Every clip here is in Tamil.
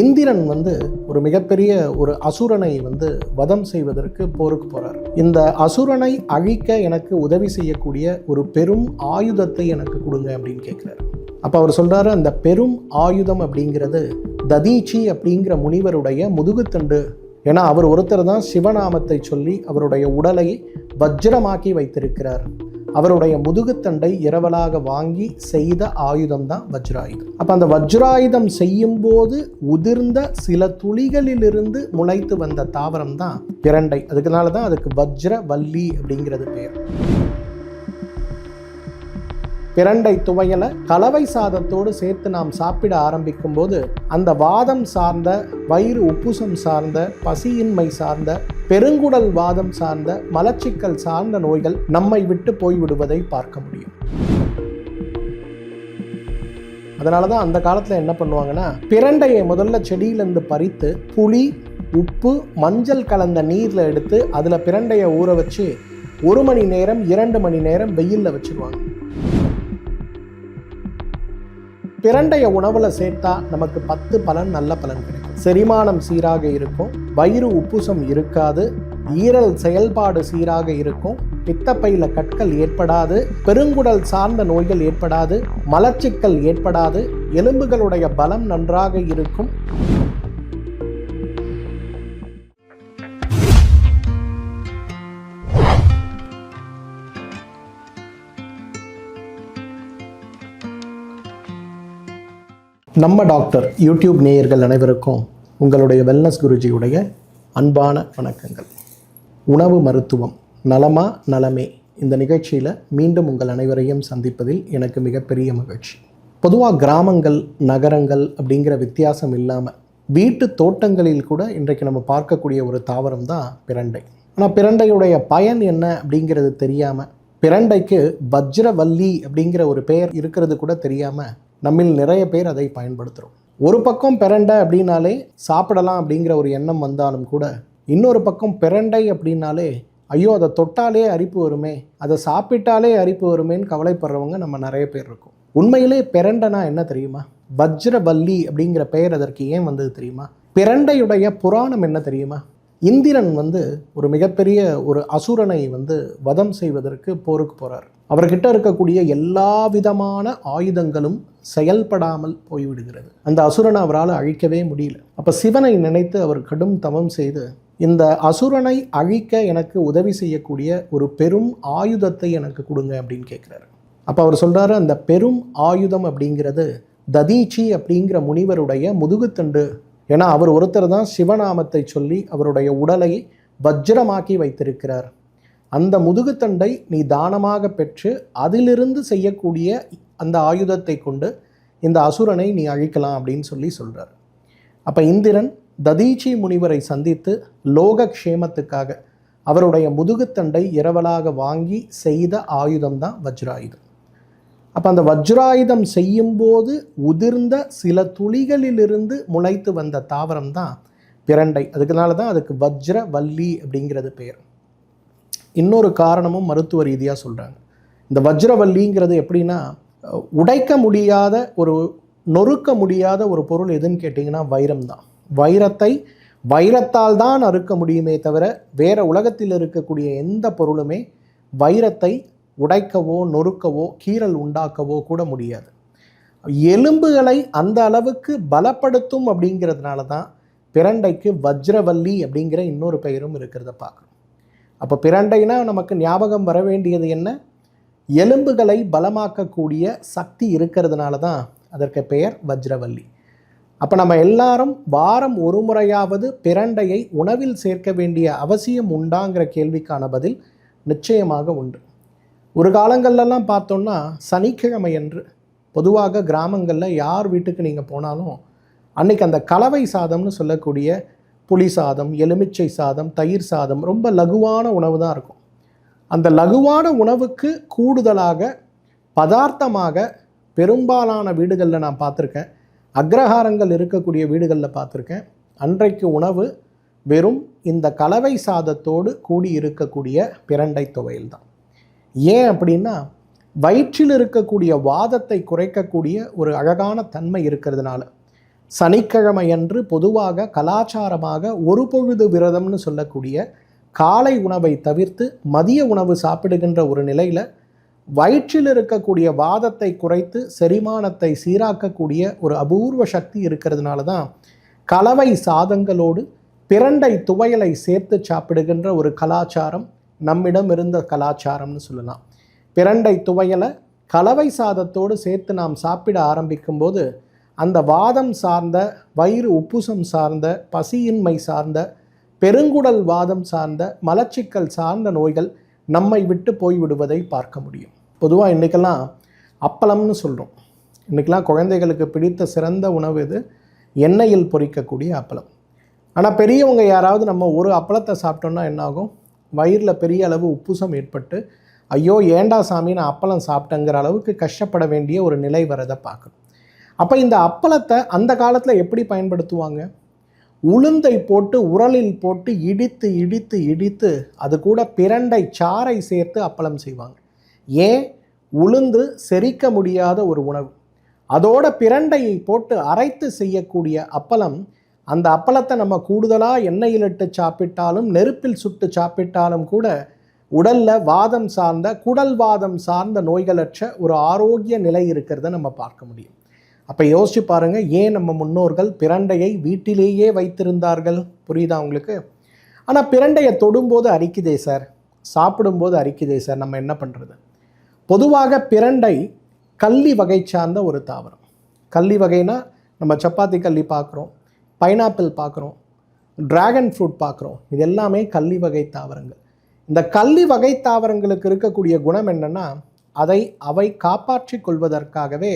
இந்திரன் வந்து ஒரு மிகப்பெரிய ஒரு அசுரனை வந்து வதம் செய்வதற்கு போருக்கு போறார். இந்த அசுரனை அழிக்க எனக்கு உதவி செய்யக்கூடிய ஒரு பெரும் ஆயுதத்தை எனக்கு கொடுங்க அப்படின்னு கேட்குறாரு. அப்போ அவர் சொல்றாரு அந்த பெரும் ஆயுதம் அப்படிங்கிறது ததீச்சி அப்படிங்கிற முனிவருடைய முதுகுத்தண்டு. ஏன்னா அவர் ஒருத்தர் தான் சிவநாமத்தை சொல்லி அவருடைய உடலை வஜ்ரமாக்கி வைத்திருக்கிறார். அவருடைய முதுகுத்தண்டை இரவலாக வாங்கி செய்த ஆயுதம் தான் வஜ்ராயுதம். அப்போ அந்த வஜ்ராயுதம் செய்யும் போது உதிர்ந்த சில துளிகளிலிருந்து முளைத்து வந்த தாவரம் தான் பிரண்டை. அதுக்குனால தான் அதுக்கு வஜ்ர வல்லி அப்படிங்கிறது பேர். பிரண்டை துவையலை கலவை சாதத்தோடு சேர்த்து நாம் சாப்பிட ஆரம்பிக்கும் போது அந்த வாதம் சார்ந்த வயிறு உப்புசம் சார்ந்த பசியின்மை சார்ந்த பெருங்குடல் வாதம் சார்ந்த மலச்சிக்கல் சார்ந்த நோய்கள் நம்மை விட்டு போய்விடுவதை பார்க்க முடியும். அதனால தான் அந்த காலத்தில் என்ன பண்ணுவாங்கன்னா பிரண்டையை முதல்ல செடியிலேருந்து பறித்து புளி உப்பு மஞ்சள் கலந்த நீரில் எடுத்து அதில் பிரண்டையை ஊற வச்சு ஒரு மணி நேரம் இரண்டு மணி நேரம் வெயிலில் வச்சுருவாங்க. பிரண்டைய உணவில் சேர்த்தா நமக்கு பத்து பலன் நல்ல பலன் கிடைக்கும். செரிமானம் சீராக இருக்கும். வயிறு உப்புசம் இருக்காது. ஈரல் செயல்பாடு சீராக இருக்கும். பித்தப்பையில கற்கள் ஏற்படாது. பெருங்குடல் சார்ந்த நோய்கள் ஏற்படாது. மலச்சிக்கல் ஏற்படாது. எலும்புகளுடைய பலம் நன்றாக இருக்கும். நம்ம டாக்டர் யூடியூப் நேயர்கள் அனைவருக்கும் உங்களுடைய வெல்னஸ் குருஜியுடைய அன்பான வணக்கங்கள். உணவு மருத்துவம் நலமா நலமே இந்த நிகழ்ச்சியில் மீண்டும் உங்கள் அனைவரையும் சந்திப்பதில் எனக்கு மிகப்பெரிய மகிழ்ச்சி. பொதுவாக கிராமங்கள் நகரங்கள் அப்படிங்கிற வித்தியாசம் இல்லாமல் வீட்டு தோட்டங்களில் கூட இன்றைக்கு நம்ம பார்க்கக்கூடிய ஒரு தாவரம் தான் பிரண்டை. ஆனால் பிரண்டையுடைய பயன் என்ன அப்படிங்கிறது தெரியாமல் பிரண்டைக்கு வஜ்ரவல்லி அப்படிங்கிற ஒரு பெயர் இருக்கிறது கூட தெரியாமல் நம்மில் நிறைய பேர் அதை பயன்படுத்துகிறோம் ஒரு பக்கம் பிரண்டை அப்படின்னாலே சாப்பிடலாம் அப்படிங்கிற ஒரு எண்ணம் வந்தாலும் கூட இன்னொரு பக்கம் பிரண்டை அப்படின்னாலே ஐயோ அதை தொட்டாலே அரிப்பு வருமே அதை சாப்பிட்டாலே அரிப்பு வருமேன்னு கவலைப்படுறவங்க நம்ம நிறைய பேர் இருக்கோம். உண்மையிலே பிரண்டைனா என்ன தெரியுமா? வஜ்ரவல்லி அப்படிங்கிற பெயர் அதற்கு ஏன் வந்தது தெரியுமா? பிரண்டையுடைய புராணம் என்ன தெரியுமா? இந்திரன் வந்து ஒரு மிகப்பெரிய ஒரு அசுரனை வந்து வதம் செய்வதற்கு போருக்கு போகிறார் அவர்கிட்ட இருக்கக்கூடிய எல்லா விதமான ஆயுதங்களும் செயல்படாமல் போய்விடுகிறது. அந்த அசுரனை அவரால் அழிக்கவே முடியல. அப்போ சிவனை நினைத்து அவர் கடும் தவம் செய்து இந்த அசுரனை அழிக்க எனக்கு உதவி செய்யக்கூடிய ஒரு பெரும் ஆயுதத்தை எனக்கு கொடுங்க அப்படின்னு கேட்குறாரு. அப்போ அவர் சொல்கிறாரு அந்த பெரும் ஆயுதம் அப்படிங்கிறது ததீச்சி அப்படிங்கிற முனிவருடைய முதுகுத்தண்டு ஏன்னா அவர் ஒருத்தர் தான் சிவநாமத்தை சொல்லி அவருடைய உடலை வஜ்ரமாக்கி வைத்திருக்கிறார். அந்த முதுகுத்தண்டை நீ தானமாக பெற்று அதிலிருந்து செய்யக்கூடிய அந்த ஆயுதத்தை கொண்டு இந்த அசுரனை நீ அழிக்கலாம் அப்படின்னு சொல்லி சொல்கிறார் அப்போ இந்திரன் ததீச்சி முனிவரை சந்தித்து லோக க்ஷேமத்துக்காக அவருடைய முதுகுத்தண்டை இரவலாக வாங்கி செய்த ஆயுதம் தான் வஜ்ராயுதம். அப்போ அந்த வஜ்ராயுதம் செய்யும்போது உதிர்ந்த சில துளிகளிலிருந்து முளைத்து வந்த தாவரம் தான் பிரண்டை. அதுக்குனால தான் அதுக்கு வஜ்ர வல்லி அப்படிங்கிறது பெயர் இன்னொரு காரணமும் மருத்துவ ரீதியாக சொல்கிறாங்க இந்த வஜ்ரவல்லிங்கிறது எப்படின்னா உடைக்க முடியாத ஒரு நொறுக்க முடியாத ஒரு பொருள் எதுன்னு கேட்டிங்கன்னா வைரம் தான். வைரத்தை வைரத்தால் தான் அறுக்க முடியுமே தவிர வேறு உலகத்தில் இருக்கக்கூடிய எந்த பொருளுமே வைரத்தை உடைக்கவோ நொறுக்கவோ கீறல் உண்டாக்கவோ கூட முடியாது. எலும்புகளை அந்த அளவுக்கு பலப்படுத்தும் அப்படிங்கிறதுனால தான் பிரண்டைக்கு வஜ்ரவல்லி அப்படிங்கிற இன்னொரு பெயரும் இருக்கிறத பார்க்குறோம் அப்போ பிரண்டைனா நமக்கு ஞாபகம் வர வேண்டியது என்ன? எலும்புகளை பலமாக்கக்கூடிய சக்தி இருக்கிறதுனால தான் அதற்கு பெயர் வஜ்ரவல்லி. அப்போ நம்ம எல்லாரும் வாரம் ஒரு முறையாவது பிரண்டையை உணவில் சேர்க்க வேண்டிய அவசியம் உண்டாங்கிற கேள்விக்கான பதில் நிச்சயமாக உண்டு. ஒரு காலங்கள்லாம் பார்த்தோம்னா சனிக்கிழமை அன்று பொதுவாக கிராமங்களில் யார் வீட்டுக்கு நீங்கள் போனாலும் அன்னைக்கு அந்த கலவை சாதம்னு சொல்லக்கூடிய புளி சாதம் எலுமிச்சை சாதம் தயிர் சாதம் ரொம்ப லகுவான உணவு தான் இருக்கும். அந்த லகுவான உணவுக்கு கூடுதலாக பதார்த்தமாக பெரும்பாலான வீடுகளில் நான் பார்த்துருக்கேன். அக்ரஹாரங்கள் இருக்கக்கூடிய வீடுகளில் பார்த்துருக்கேன். அன்றைக்கு உணவு வெறும் இந்த கலவை சாதத்தோடு கூடி இருக்கக்கூடிய பிரண்டை துவையல் தான். ஏன் அப்படின்னா வயிற்றில் இருக்கக்கூடிய வாதத்தை குறைக்கக்கூடிய ஒரு அழகான தன்மை இருக்கிறதுனால. சனிக்கிழமையன்று பொதுவாக கலாச்சாரமாக ஒரு பொழுது விரதம்னு சொல்லக்கூடிய காலை உணவை தவிர்த்து மதிய உணவு சாப்பிடுகின்ற ஒரு நிலையில் வயிற்றில் இருக்கக்கூடிய வாதத்தை குறைத்து செரிமானத்தை சீராக்கக்கூடிய ஒரு அபூர்வ சக்தி இருக்கிறதுனால தான் கலவை சாதங்களோடு பிரண்டை துவையலை சேர்த்து சாப்பிடுகின்ற ஒரு கலாச்சாரம் நம்மிடம் இருந்த கலாச்சாரம்னு சொல்லலாம். பிரண்டை துவையலை கலவை சாதத்தோடு சேர்த்து நாம் சாப்பிட ஆரம்பிக்கும்போது அந்த வாதம் சார்ந்த வயிறு உப்புசம் சார்ந்த பசியின்மை சார்ந்த பெருங்குடல் வாதம் சார்ந்த மலச்சிக்கல் சார்ந்த நோய்கள் நம்மை விட்டு போய்விடுவதை பார்க்க முடியும். பொதுவாக இன்றைக்கெல்லாம் அப்பளம்னு சொல்கிறோம் இன்றைக்கெல்லாம் குழந்தைகளுக்கு பிடித்த சிறந்த உணவு இது எண்ணெயில் பொறிக்கக்கூடிய அப்பளம். ஆனால் பெரியவங்க யாராவது நம்ம ஒரு அப்பளத்தை சாப்பிட்டோன்னா என்னாகும் வயிறில் பெரிய அளவு உப்புசம் ஏற்பட்டு ஐயோ ஏண்டா சாமி நான் அப்பளம் சாப்பிட்டேங்கிற அளவுக்கு கஷ்டப்பட வேண்டிய ஒரு நிலை வரதை பார்க்கணும். அப்போ இந்த அப்பளத்தை அந்த காலத்தில் எப்படி பயன்படுத்துவாங்க? உளுந்தை போட்டு உரலில் போட்டு இடித்து இடித்து இடித்து அது கூட பிரண்டை சாறை சேர்த்து அப்பளம் செய்வாங்க. ஏன்? உளுந்து செரிக்க முடியாத ஒரு உணவு. அதோட பிரண்டையை போட்டு அரைத்து செய்யக்கூடிய அப்பளம் அந்த அப்பளத்தை நம்ம கூடுதலாக எண்ணெயில் இட்டு சாப்பிட்டாலும் நெருப்பில் சுட்டு சாப்பிட்டாலும் கூட உடலில் வாதம் சார்ந்த குடல் வாதம் சார்ந்த நோய்களற்ற ஒரு ஆரோக்கிய நிலை இருக்கிறத நம்ம பார்க்க முடியும். அப்போ யோசிச்சு பாருங்கள் ஏன் நம்ம முன்னோர்கள் பிரண்டையை வீட்டிலேயே வைத்திருந்தார்கள்? புரியுதா உங்களுக்கு? ஆனால் பிரண்டையை தொடும்போது அரிக்குதே சார். சாப்பிடும்போது அரிக்குதே சார். நம்ம என்ன பண்ணுறது பொதுவாக பிரண்டை கள்ளி வகை சார்ந்த ஒரு தாவரம். கள்ளி வகைனா நம்ம சப்பாத்தி கள்ளி பார்க்குறோம். பைனாப்பிள் பார்க்குறோம் டிராகன் ஃப்ரூட் பார்க்குறோம் இது எல்லாமே கள்ளி வகை தாவரங்கள். இந்த கள்ளி வகை தாவரங்களுக்கு இருக்கக்கூடிய குணம் என்னென்னா அதை அவை காப்பாற்றி கொள்வதற்காகவே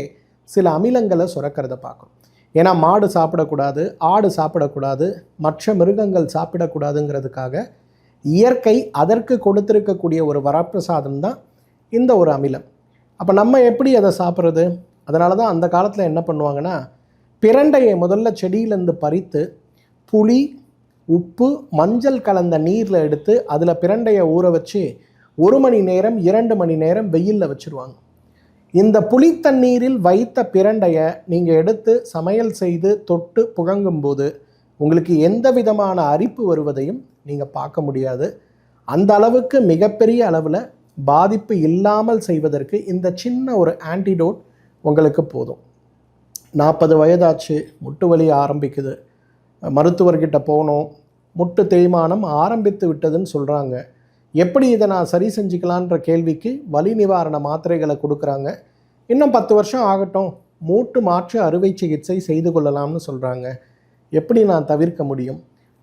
சில அமிலங்களை சுரக்கிறத பார்க்கும். ஏன்னா மாடு சாப்பிடக்கூடாது ஆடு சாப்பிடக்கூடாது மற்ற மிருகங்கள் சாப்பிடக்கூடாதுங்கிறதுக்காக இயற்கை அதற்கு கொடுத்திருக்கக்கூடிய ஒரு வரப்பிரசாதம் தான் இந்த ஒரு அமிலம். அப்போ நம்ம எப்படி அதை சாப்பிட்றது? அதனால தான் அந்த காலத்தில் என்ன பண்ணுவாங்கன்னா பிரண்டையை முதல்ல செடியிலேருந்து பறித்து புளி உப்பு மஞ்சள் கலந்த நீரில் எடுத்து அதில் பிரண்டையை ஊற வச்சு ஒரு மணி நேரம் இரண்டு மணி நேரம் வெயிலில் வச்சுருவாங்க. இந்த புளித்தண்ணீரில் வைத்த பிரண்டையை நீங்கள் எடுத்து சமையல் செய்து தொட்டு புகங்கும்போது உங்களுக்கு எந்த விதமான அரிப்பு வருவதையும் நீங்கள் பார்க்க முடியாது. அந்த அளவுக்கு மிகப்பெரிய அளவில் பாதிப்பு இல்லாமல் செய்வதற்கு இந்த சின்ன ஒரு ஆன்டிடோட் உங்களுக்கு போதும். நாற்பது வயதாச்சு முட்டு வலி ஆரம்பிக்குது. மருத்துவர்கிட்ட போனோம். முட்டு தேய்மானம் ஆரம்பித்து விட்டதுன்னு சொல்கிறாங்க எப்படி இதை நான் சரி செஞ்சுக்கலான்ற கேள்விக்கு வலி நிவாரண மாத்திரைகளை கொடுக்குறாங்க. இன்னும் பத்து வருஷம் ஆகட்டும். மூட்டு மாற்று அறுவை சிகிச்சை செய்து கொள்ளலாம்னு சொல்கிறாங்க எப்படி நான் தவிர்க்க முடியும்?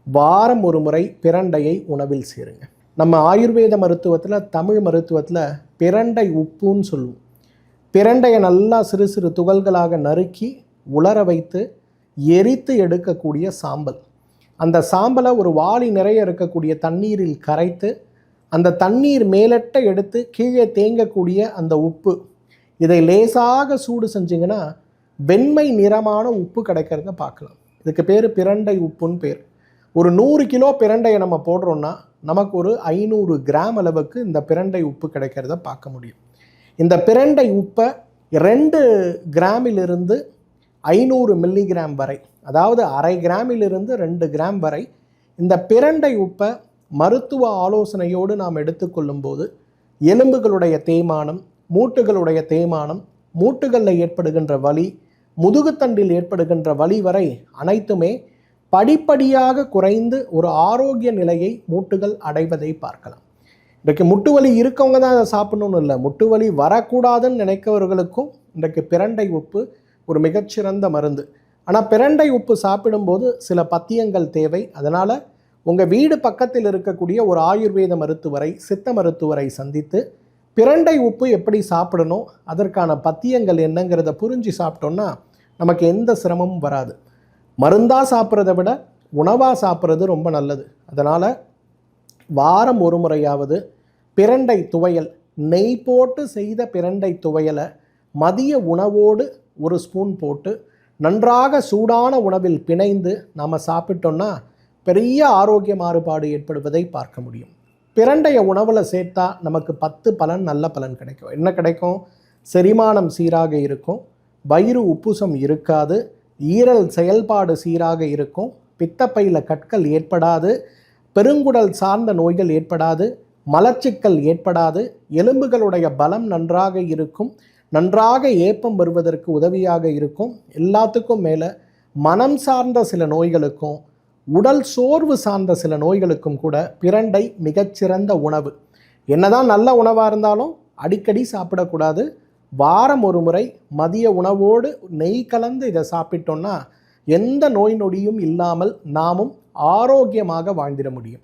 வாரம் ஒரு முறை பிரண்டையை உணவில் சேருங்க. நம்ம ஆயுர்வேத மருத்துவத்தில் தமிழ் மருத்துவத்தில் பிரண்டை உப்புன்னு சொல்லுவோம். பிரண்டையை நல்லா சிறு சிறு துகள்களாக நறுக்கி உலர வைத்து எரித்து எடுக்கக்கூடிய சாம்பல். அந்த சாம்பலை ஒரு வாளி நிறைய இருக்கக்கூடிய தண்ணீரில் கரைத்து அந்த தண்ணீர் மேலட்ட எடுத்து கீழே தேங்கக்கூடிய அந்த உப்பு இதை லேசாக சூடு செஞ்சிங்கன்னா வெண்மை நிறமான உப்பு கிடைக்கிறத பார்க்கலாம். இதுக்கு பேர் பிரண்டை உப்புன்னு பேர். ஒரு நூறு கிலோ பிரண்டையை நம்ம போடுறோன்னா நமக்கு ஒரு ஐநூறு கிராம் அளவுக்கு இந்த பிரண்டை உப்பு கிடைக்கிறத பார்க்க முடியும். இந்த பிரண்டை உப்பை ரெண்டு கிராமிலிருந்து ஐநூறு மில்லிகிராம் வரை அதாவது அரை கிராமிலிருந்து ரெண்டு கிராம் வரை இந்த பிரண்டை உப்பை மருத்துவ ஆலோசனையோடு நாம் எடுத்துக்கொள்ளும்போது எலும்புகளுடைய தேய்மானம் மூட்டுகளுடைய தேய்மானம் மூட்டுகளில் ஏற்படுகின்ற வலி முதுகுத்தண்டில் ஏற்படுகின்ற வலி வரை அனைத்துமே படிப்படியாக குறைந்து ஒரு ஆரோக்கிய நிலையை மூட்டுகள் அடைவதை பார்க்கலாம். இன்றைக்கு முட்டு வலி இருக்கவங்க தான் அதை சாப்பிடணும்னு இல்லை. முட்டு வலி வரக்கூடாதுன்னு நினைக்கிறவர்களுக்கும் இன்றைக்கு பிரண்டை உப்பு ஒரு மிகச்சிறந்த மருந்து. ஆனால் பிரண்டை உப்பு சாப்பிடும்போது சில பத்தியங்கள் தேவை. அதனால் உங்கள் வீடு பக்கத்தில் இருக்கக்கூடிய ஒரு ஆயுர்வேத மருத்துவரை சித்த மருத்துவரை சந்தித்து பிரண்டை உப்பு எப்படி சாப்பிடணும் அதற்கான பத்தியங்கள் என்னங்கிறத புரிஞ்சு சாப்பிட்டோன்னா நமக்கு எந்த சிரமமும் வராது. மருந்தாக சாப்பிட்றத விட உணவாக சாப்பிட்றது ரொம்ப நல்லது. அதனால் வாரம் ஒரு முறையாவது பிரண்டை துவையல். நெய் போட்டு செய்த பிரண்டை துவையலை மதிய உணவோடு ஒரு ஸ்பூன் போட்டு நன்றாக சூடான உணவில் பிணைந்து நாம் சாப்பிட்டோன்னா பெரிய ஆரோக்கிய மாறுபாடு ஏற்படுவதை பார்க்க முடியும். பிரண்டைய உணவில் சேர்த்தா நமக்கு பத்து பலன் நல்ல பலன் கிடைக்கும். என்ன கிடைக்கும்? செரிமானம் சீராக இருக்கும். வயிறு உப்புசம் இருக்காது. ஈரல் செயல்பாடு சீராக இருக்கும். பித்தப்பையில் கற்கள் ஏற்படாது. பெருங்குடல் சார்ந்த நோய்கள் ஏற்படாது. மலச்சிக்கல் ஏற்படாது எலும்புகளுடைய பலம் நன்றாக இருக்கும் நன்றாக ஏப்பம் வருவதற்கு உதவியாக இருக்கும். எல்லாத்துக்கும் மேலே மனம் சார்ந்த சில நோய்களுக்கும் உடல் சோர்வு சார்ந்த சில நோய்களுக்கும் கூட பிரண்டை மிகச்சிறந்த உணவு. என்னதான் நல்ல உணவாக இருந்தாலும் அடிக்கடி சாப்பிடக்கூடாது. வாரம் ஒரு முறை மதிய உணவோடு நெய் கலந்து இதை சாப்பிட்டோன்னா எந்த நோய் நொடியும் இல்லாமல் நாமும் ஆரோக்கியமாக வாழ்ந்திட முடியும்.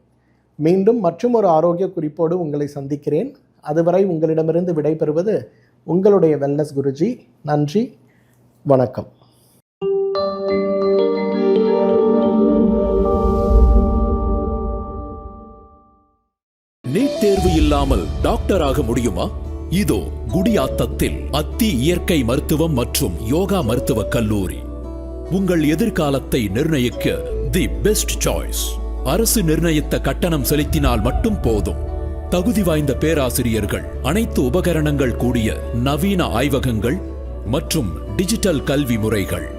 மீண்டும் மற்றும் ஒரு ஆரோக்கிய குறிப்போடு உங்களை சந்திக்கிறேன். அதுவரை உங்களிடமிருந்து விடைபெறுவது உங்களுடைய வெல்னஸ் குருஜி. நன்றி வணக்கம். நீட் தேர்வு இல்லாமல் டாக்டர் ஆக முடியுமா? இதோ குடியாத்தத்தில் அத்தி இயற்கை மருத்துவம் மற்றும் யோகா மருத்துவக் கல்லூரி. உங்கள் எதிர்காலத்தை நிர்ணயிக்க தி பெஸ்ட் சாய்ஸ். அரசு நிர்ணயித்த கட்டணம் செலுத்தினால் மட்டும் போதும். தகுதி வாய்ந்த பேராசிரியர்கள் அனைத்து உபகரணங்கள் கூடிய நவீன ஆய்வகங்கள் மற்றும் டிஜிட்டல் கல்வி முறைகள்.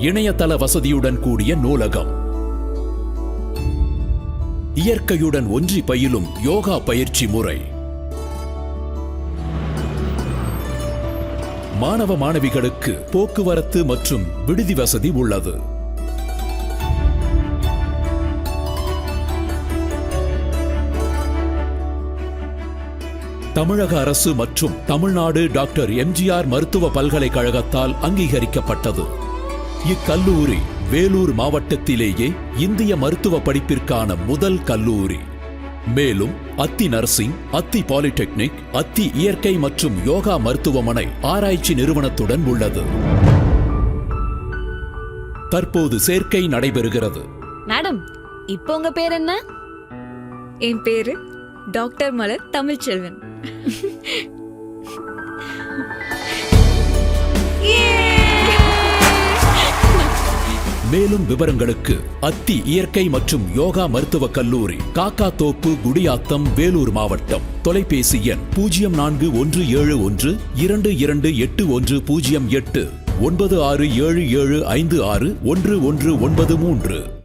இணையதள வசதியுடன் கூடிய நூலகம். இயற்கையுடன் ஒன்றி பயிலும் யோகா பயிற்சி முறை. மாணவ மாணவிகளுக்கு போக்குவரத்து மற்றும் விடுதி வசதி உள்ளது. தமிழக அரசு மற்றும் தமிழ்நாடு டாக்டர் எம்ஜிஆர் மருத்துவ பல்கலைக்கழகத்தால் அங்கீகரிக்கப்பட்டது. இக்கல்லூரி வேலூர் மாவட்டத்திலேயே இந்திய மருத்துவ படிப்பிற்கான முதல் கல்லூரி. மேலும் அத்தி நர்சிங் அத்தி பாலிடெக்னிக் அத்தி இயற்கை மற்றும் யோகா மருத்துவமனை ஆராய்ச்சி நிறுவனத்துடன் உள்ளது. தற்போது சேர்க்கை நடைபெறுகிறது. மேடம் இப்போ உங்க பேர் என்ன? என் பேரு டாக்டர் மலர் தமிழ்ச்செல்வன். மேலும் விவரங்களுக்கு அத்தி இயற்கை மற்றும் யோகா மருத்துவக் கல்லூரி காக்கா தோப்பு குடியாத்தம் வேலூர் மாவட்டம். தொலைபேசி எண் பூஜ்ஜியம் நான்கு ஒன்று ஏழு ஒன்று இரண்டு இரண்டு எட்டு ஒன்று பூஜ்ஜியம் எட்டு ஒன்பது ஆறு ஏழு ஏழு ஐந்து ஆறு ஒன்று ஒன்று ஒன்பது மூன்று.